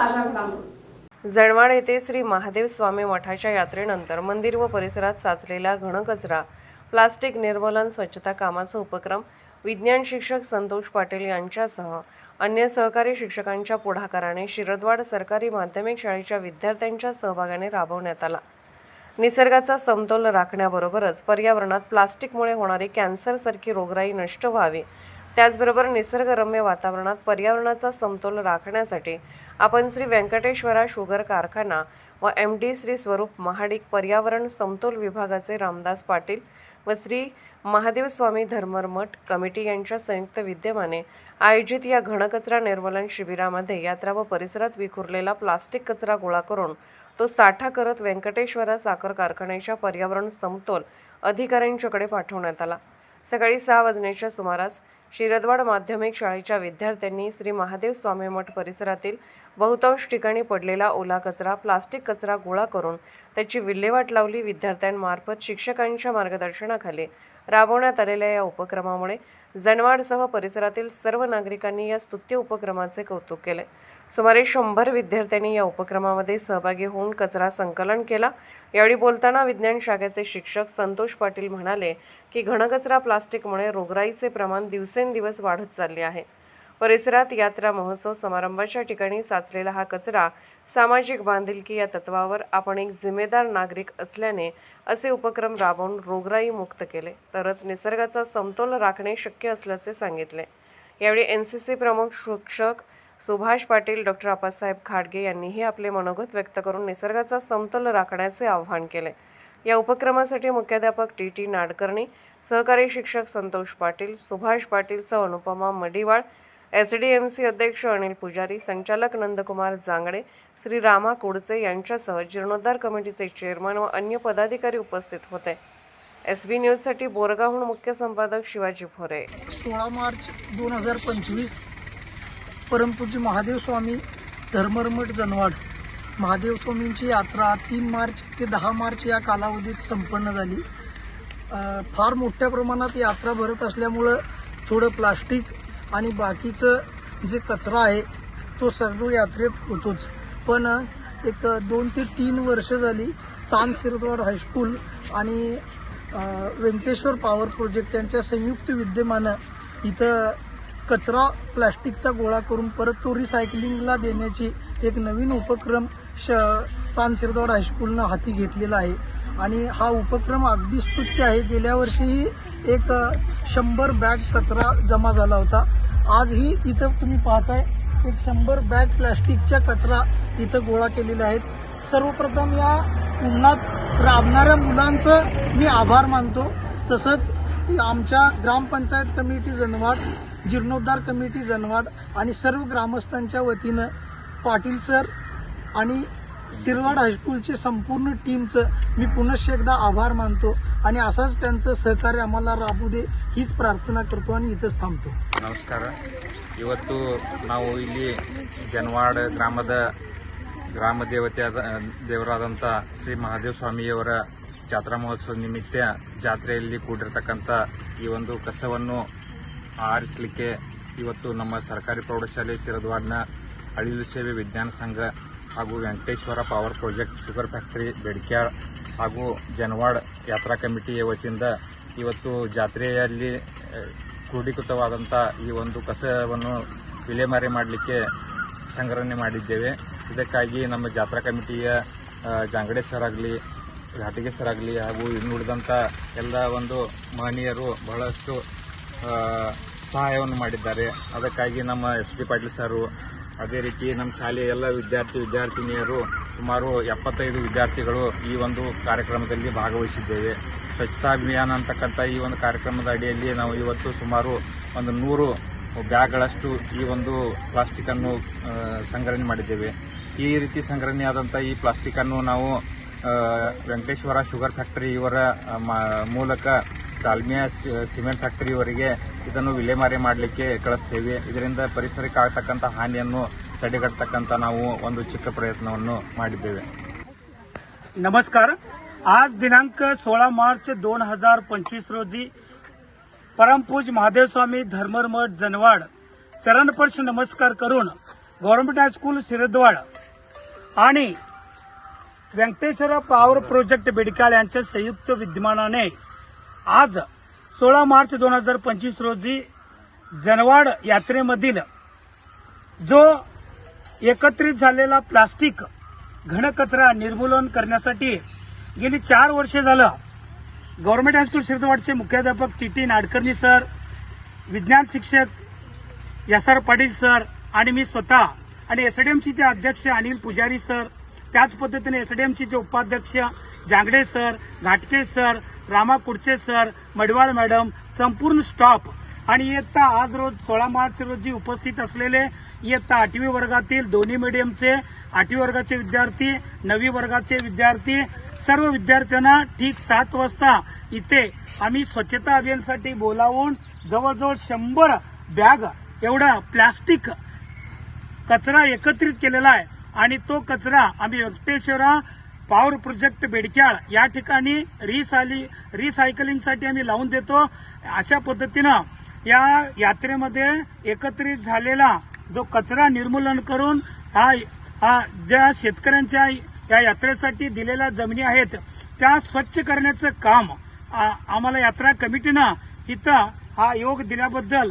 ताज्या घडामोडी. जळवाड येथे श्री महादेव स्वामी मठाच्या यात्रेनंतर मंदिर व परिसरात साचलेला घनकचरा प्लास्टिक निर्मूलन स्वच्छता कामाचा उपक्रम विज्ञान शिक्षक संतोष पाटील यांच्यासह अन्य सहकारी शिक्षकांच्या पुढाकाराने शिरदवाड सरकारी माध्यमिक शाळेच्या विद्यार्थ्यांच्या सहभागाने राबवण्यात आला. निसर्गाचा समतोल राखण्याबरोबरच पर्यावरणात प्लास्टिकमुळे होणारी कॅन्सरसारखी रोगराई नष्ट व्हावी त्याचबरोबर निसर्गरम्य वातावरणात पर्यावरणाचा समतोल राखण्यासाठी आपण श्री व्यंकटेश्वरा शुगर कारखाना व एम डी श्री स्वरूप महाडिक पर्यावरण समतोल विभागाचे रामदास पाटील व श्री महादेव स्वामी धर्ममठ कमिटी यांच्या संयुक्त विद्यमाने आयोजित या घनकचरा निर्मूलन शिबिरामध्ये यात्रा व परिसरात विखुरलेला प्लास्टिक कचरा गोळा करून तो साठा करत व्यंकटेश्वरा साखर कारखान्याच्या पर्यावरण समतोल अधिकाऱ्यांच्याकडे पाठवण्यात आला. सकाळी सहा वाजण्याच्या सुमारास शिरदवाड माध्यमिक शाळेच्या विद्यार्थ्यांनी श्री महादेव स्वामी मठ परिसरातील बहुतांश ठिकाणी पडलेला ओला कचरा प्लास्टिक कचरा गोळा करून त्याची विल्हेवाट लावली. विद्यार्थ्यांमार्फत शिक्षकांच्या मार्गदर्शनाखाली राबवण्यात आलेल्या या उपक्रमामुळे जनवाडसह परिसरातील सर्व नागरिकांनी या स्तुत्य उपक्रमाचे कौतुक केले. सुमारे शंभर विद्यार्थ्यांनी या उपक्रमामध्ये सहभागी होऊन कचरा संकलन केला. यावेळी बोलताना विज्ञान शाखेचे शिक्षक संतोष पाटील म्हणाले की घनकचरा प्लास्टिकमुळे रोगराईचे प्रमाण दिवसेंदिवस वाढत चालले आहे. परिसरात यात्रा महोत्सव समारंभाच्या ठिकाणी साचलेला हा कचरा सामाजिक बांधिलकी या तत्वावर आपण एक जिम्मेदार नागरिक असल्याने असे उपक्रम राबवून रोगराई मुक्त केले. तरच निसर्गाचा समतोल राखणे शक्य असल्याचे सांगितले. यावेळी एन सी सी प्रमुख शिक्षक सुभाष पाटील डॉक्टर आप्पासाहेब खाडगे यांनीही आपले मनोगत व्यक्त करून निसर्गाचा समतोल राखण्याचे आवाहन केले. या उपक्रमासाठी मुख्याध्यापक टी टी नाडकर्णी सहकारी शिक्षक संतोष पाटील सुभाष पाटील सह Anupama Madiwal S D M C अध्यक्ष अनिल पुजारी संचालक नंदकुमार जांगडे श्री रामा कुडचे यांच्यासह जीर्णोद्धार कमिटीचे चेअरमन व अन्य पदाधिकारी उपस्थित होते. एस बी न्यूजसाठी बोरगावहून मुख्य संपादक शिवाजी भोरे. सोळा मार्च दोन हजार पंचवीस परमपूज्य महादेव स्वामी धर्मरमठ जनवाड. महादेव स्वामींची यात्रा तीन मार्च ते दहा मार्च या कालावधीत संपन्न झाली. फार मोठ्या प्रमाणात यात्रा भरत असल्यामुळं थोडं प्लास्टिक आणि बाकीचं जे कचरा आहे तो सर्व यात्रेत होतोच. पण एक दोन ते तीन वर्ष झाली चांद शिरदवाड हायस्कूल आणि व्यंकटेश्वर पॉवर प्रोजेक्ट यांच्या संयुक्त विद्यमानं इथं कचरा प्लॅस्टिकचा गोळा करून परत तो रिसायकलिंगला देण्याची एक नवीन उपक्रम श चांदशिरदवाड हायस्कूलनं हाती घेतलेला आहे. आणि हा उपक्रम अगदी स्तुत्य आहे. गेल्या वर्षीही एक शंभर बॅग कचरा जमा झाला होता. आजही इथं तुम्ही पाहताय एक शंभर बॅग प्लॅस्टिकचा कचरा इथं गोळा केलेल्या आहेत सर्वप्रथम या उन्हात राबणाऱ्या मुलांचं मी आभार मानतो. तसंच आमच्या ग्रामपंचायत कमिटी जनवाड जीर्णोद्धार कमिटी जनवाड आणि सर्व ग्रामस्थांच्या वतीनं पाटील सर आणि शिरवाड हायस्कूलचे संपूर्ण टीमचं मी पुनश्च एकदा आभार मानतो आणि असाच त्यांचं सहकार्य आम्हाला राबू दे हीच प्रार्थना करतो आणि इथंच थांबतो ನಮಸ್ಕಾರ ಇವತ್ತು ನಾವು ಇಲ್ಲಿ ಜನವಾಡ ಗ್ರಾಮದ ಗ್ರಾಮ ದೇವತೆಯಾದ ದೇವರಾದಂಥ ಶ್ರೀ ಮಹಾದೇವ ಸ್ವಾಮಿಯವರ ಜಾತ್ರಾ ಮಹೋತ್ಸವ ನಿಮಿತ್ತ ಜಾತ್ರೆಯಲ್ಲಿ ಕೂಡಿರ್ತಕ್ಕಂಥ ಈ ಒಂದು ಕಸವನ್ನು ಆರಿಸಲಿಕ್ಕೆ ಇವತ್ತು ನಮ್ಮ ಸರ್ಕಾರಿ ಪ್ರೌಢಶಾಲೆ ಸಿರದ್ವಾಡ್ನ ಅಳಿಲು ಸೇವೆ ವಿಜ್ಞಾನ ಸಂಘ ಹಾಗೂ Venkateshwara power project sugar factory Bedkyal ಹಾಗೂ ಜನವಾಡ್ ಯಾತ್ರಾ ಕಮಿಟಿಯ ವತಿಯಿಂದ ಇವತ್ತು ಜಾತ್ರೆಯಲ್ಲಿ ಕ್ರೋಢೀಕೃತವಾದಂಥ ಈ ಒಂದು ಕಸವನ್ನು ವಿಲೇಮಾರಿ ಮಾಡಲಿಕ್ಕೆ ಸಂಗ್ರಹಣೆ ಮಾಡಿದ್ದೇವೆ. ಇದಕ್ಕಾಗಿ ನಮ್ಮ ಜಾತ್ರಾ ಕಮಿಟಿಯ ಜಾಂಗಡೇಶ್ವರಾಗಲಿ ಘಾಟಿಗೆ ಹಾಗೂ ಇನ್ನುಳಿದಂಥ ಎಲ್ಲ ಒಂದು ಮಹನೀಯರು ಬಹಳಷ್ಟು ಸಹಾಯವನ್ನು ಮಾಡಿದ್ದಾರೆ. ಅದಕ್ಕಾಗಿ ನಮ್ಮ ಎಸ್ ಡಿ ಪಾಟೀಲ್ ಸರು, ಅದೇ ರೀತಿ ನಮ್ಮ ಶಾಲೆಯ ಎಲ್ಲ ವಿದ್ಯಾರ್ಥಿ ವಿದ್ಯಾರ್ಥಿನಿಯರು ಸುಮಾರು ಎಪ್ಪತ್ತೈದು ವಿದ್ಯಾರ್ಥಿಗಳು ಈ ಒಂದು ಕಾರ್ಯಕ್ರಮದಲ್ಲಿ ಭಾಗವಹಿಸಿದ್ದೇವೆ. ಸ್ವಚ್ಛತಾ ಅಭಿಯಾನ ಅಂತಕ್ಕಂಥ ಈ ಒಂದು ಕಾರ್ಯಕ್ರಮದ ಅಡಿಯಲ್ಲಿ ನಾವು ಇವತ್ತು ಸುಮಾರು ಒಂದು ನೂರು ಬ್ಯಾಗ್ಗಳಷ್ಟು ಈ ಒಂದು ಪ್ಲಾಸ್ಟಿಕ್ಕನ್ನು ಸಂಗ್ರಹಣೆ ಮಾಡಿದ್ದೇವೆ. ಈ ರೀತಿ ಸಂಗ್ರಹಣೆಯಾದಂಥ ಈ ಪ್ಲಾಸ್ಟಿಕನ್ನು ನಾವು ವೆಂಕಟೇಶ್ವರ ಶುಗರ್ ಫ್ಯಾಕ್ಟರಿ ಇವರ ಆ, ಮ- ಮೂಲಕ ದಾಲ್ಮಿಯಾ ಸಿ- ಸಿಮೆಂಟ್ ಫ್ಯಾಕ್ಟರಿಯವರೆಗೆ ಇದನ್ನು ವಿಲೇಮಾರಿ ಮಾಡಲಿಕ್ಕೆ ಕಳಿಸ್ತೇವೆ ಇದರಿಂದ ಪರಿಸರಕ್ಕೆ ಆಗ್ತಕ್ಕಂಥ ಹಾನಿಯನ್ನು ತಡೆಗಟ್ಟತಕ್ಕಂಥ ನಾವು ಒಂದು ಚಿಕ್ಕ ಪ್ರಯತ್ನವನ್ನು ಮಾಡಿದ್ದೇವೆ नमस्कार आज दिनांक सोळा मार्च दोन हजार पंचवीस रोजी परमपूज महादेव स्वामी धर्मरमठ जनवाड चरणस्पर्श नमस्कार करून गव्हर्नमेंट हायस्कूल शिरदवाड आणि व्यंकटेश्वर पॉवर प्रोजेक्ट बेडकाळ यांच्या संयुक्त विद्यमानाने आज सोळा मार्च दोन हजार पंचवीस रोजी जनवाड यात्रेमधील जो एकत्रित झालेला प्लास्टिक घनकचरा निर्मूलन करण्यासाठी गेली चार वर्षे झालं गव्हर्नमेंट हायस्कूल शिरदवाडचे मुख्याध्यापक टी टी नाडकर्णी सर विज्ञान शिक्षक एस आर पाटील सर आणि मी स्वतः आणि एसडीएमसीचे अध्यक्ष अनिल पुजारी सर त्याच पद्धतीने एसडीएमसीचे उपाध्यक्ष Jangade sir Ghatke sir Rama Kudche sir Madwal madam संपूर्ण स्टॉप आणि इयत्ता आज रोज सोळा मार्च रोजी उपस्थित असलेले इयत्ता आठवी वर्गातील दोन्ही मीडियमचे आठवी वर्गाचे विद्यार्थी नवी वर्गाचे विद्यार्थी सर्व विद्यार्थ्यांना ठीक सात वाजता इथे आम्ही स्वच्छता अभियानसाठी बोलावून जवळजवळ शंभर बॅग एवढा प्लास्टिक कचरा एकत्रित केलेला आहे. आणि तो कचरा आम्ही व्यंकटेश्वरा पॉवर प्रोजेक्ट बेडक्याळ या ठिकाणी रिसायली रिसायकलिंगसाठी आम्ही लावून देतो. अशा पद्धतीनं या यात्रेमध्ये एकत्रित झालेला जो कचरा निर्मूलन करून हा हा ज्या शेतकऱ्यांच्या या यात्रेसाठी दिलेल्या जमिनी आहेत त्या स्वच्छ करण्याचं काम आ- आम्हाला यात्रा कमिटीनं इथं हा योग दिल्याबद्दल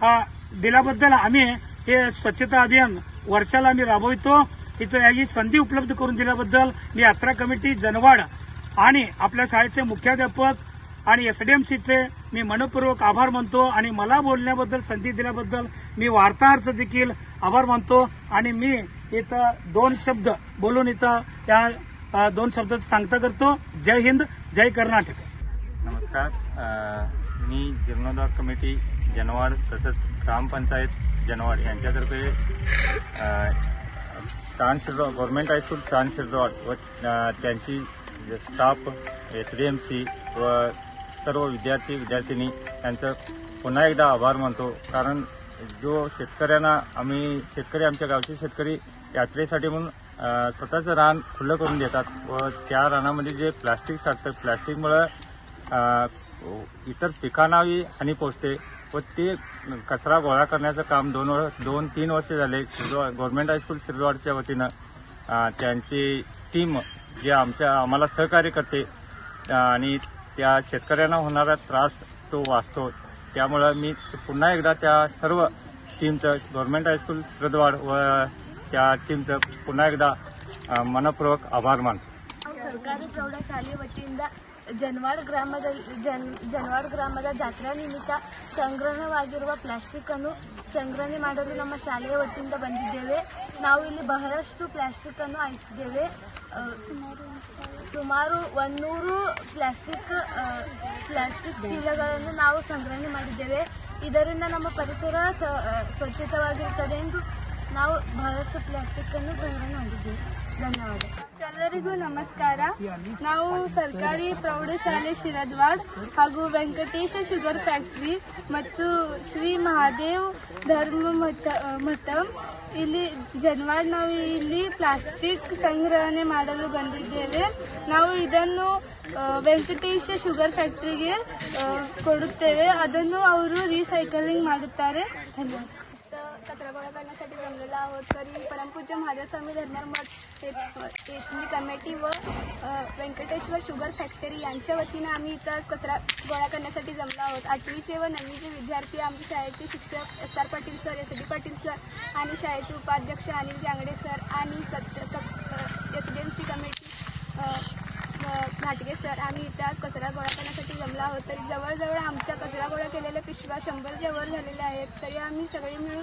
हा दिल्याबद्दल आम्ही हे स्वच्छता अभियान वर्षाला आम्ही राबवितो. इथं ही संधी उपलब्ध करून दिल्याबद्दल मी यात्रा कमिटी जनवाड आणि आपल्या शाळेचे मुख्याध्यापक आणि एसडीएमसीचे मी मनपूर्वक आभार मानतो आणि मला बोलण्याबद्दल संधी दिल्याबद्दल मी वार्ताहरचं देखील आभार मानतो आणि मी इथं दोन शब्द बोलून इथं या दोन शब्द सांगता करतो. जय हिंद जय कर्नाटक. नमस्कार. मी जीर्णोद्धार कमिटी जनवाड तसंच ग्रामपंचायत जनवाड यांच्यातर्फे अ, चांद शिरदवाड हायस्कूल चांद शिरदवाड व त्यांची staff S D M C व सर्व विद्यार्थी विद्यार्थिनी यांचं पुन्हा एकदा आभार मानतो. कारण जो शेतकऱ्यांना आम्ही शेतकरी आमच्या गावचे शेतकरी यात्रेसाठी म्हणून स्वतःचं रान खुलं करून देतात. व त्या रानामध्ये जे प्लास्टिक साठतं प्लास्टिकमुळं हो, इतर पिकांनाही हानी पोचते व ते कचरा गोळा करण्याचं काम दोन वर्ष दोन तीन वर्ष झाले शिरदवाड गव्हर्मेंट हायस्कूल शिरदवाडच्या वतीनं त्यांची टीम जे आमच्या आम्हाला सहकार्य करते आणि त्या शेतकऱ्यांना होणारा त्रास तो वाचतो. त्यामुळं मी पुन्हा एकदा त्या सर्व टीमचं गव्हर्मेंट हायस्कूल शिरदवाड व त्या टीमचं पुन्हा एकदा मनपूर्वक आभार मानतो. सरकारी प्रौढशाले वतीनं ಜನವಾಡ್ ಗ್ರಾಮದ ಜನ್ ಜನವಾಡ ಗ್ರಾಮದ ಜಾತ್ರಾ ನಿಮಿತ್ತ ಸಂಗ್ರಹವಾಗಿರುವ ಪ್ಲಾಸ್ಟಿಕ್ ಅನ್ನು ಸಂಗ್ರಹಣೆ ಮಾಡಲು ನಮ್ಮ ಶಾಲೆಯ ವತಿಯಿಂದ ಬಂದಿದ್ದೇವೆ. ನಾವು ಇಲ್ಲಿ ಬಹಳಷ್ಟು ಪ್ಲಾಸ್ಟಿಕ್ ಅನ್ನು ಆಯಿಸಿದ್ದೇವೆ ಸುಮಾರು ಒಂದೂರು ಪ್ಲಾಸ್ಟಿಕ್ ಪ್ಲಾಸ್ಟಿಕ್ ಚೀಲಗಳನ್ನು ನಾವು ಸಂಗ್ರಹಣೆ ಮಾಡಿದ್ದೇವೆ. ಇದರಿಂದ ನಮ್ಮ ಪರಿಸರ ಸ್ವಚ್ಛತವಾಗಿರುತ್ತದೆ ಎಂದು ನಾವು ಬಹಳಷ್ಟು ಪ್ಲಾಸ್ಟಿಕ್ ಅನ್ನು ಸಂಗ್ರಹಣೆ ಮಾಡಿದ್ದೇವೆ ಧನ್ಯವಾದ. ಎಲ್ಲರಿಗೂ ನಮಸ್ಕಾರ. ನಾವು ಸರ್ಕಾರಿ ಪ್ರೌಢಶಾಲೆ ಶಿರದ್ವಾಡ್ ಹಾಗೂ ವೆಂಕಟೇಶ ಶುಗರ್ ಫ್ಯಾಕ್ಟರಿ ಮತ್ತು ಶ್ರೀ ಮಹಾದೇವ್ ಧರ್ಮ ಮಠ ಮಠ. ಇಲ್ಲಿ ಜನವಾಡ್ ನಾವು ಇಲ್ಲಿ ಪ್ಲಾಸ್ಟಿಕ್ ಸಂಗ್ರಹಣೆ ಮಾಡಲು ಬಂದಿದ್ದೇವೆ. ನಾವು ಇದನ್ನು ವೆಂಕಟೇಶ ಶುಗರ್ ಫ್ಯಾಕ್ಟ್ರಿಗೆ ಕೊಡುತ್ತೇವೆ. ಅದನ್ನು ಅವರು ರೀಸೈಕಲಿಂಗ್ ಮಾಡುತ್ತಾರೆ. ಧನ್ಯವಾದ. कचरा गोळा करण्यासाठी जमलेलो आहोत. तरी परमपूज्य महादेवस्वामी धरणार मठ ये- कमिटी व व्यंकटेश्वर शुगर फॅक्टरी यांच्या वतीनं आम्ही इथं कचरा गोळा करण्यासाठी जमलो आहोत. आठवीचे व नववीचे विद्यार्थी आमच्या शाळेचे शिक्षक S R Patil sir S D Patil sir आणि शाळेचे उपाध्यक्ष अनिल जांगडे सर आणि सत्य S D M C committee घाटगे सर. आम्ही इथे आज कचरा गोळा करण्यासाठी जमलो आहोत. तरी जवळजवळ आमच्या कचरा गोळा केलेल्या पिशव्या शंभरच्या वर झालेल्या आहेत. तरी आम्ही सगळे मिळून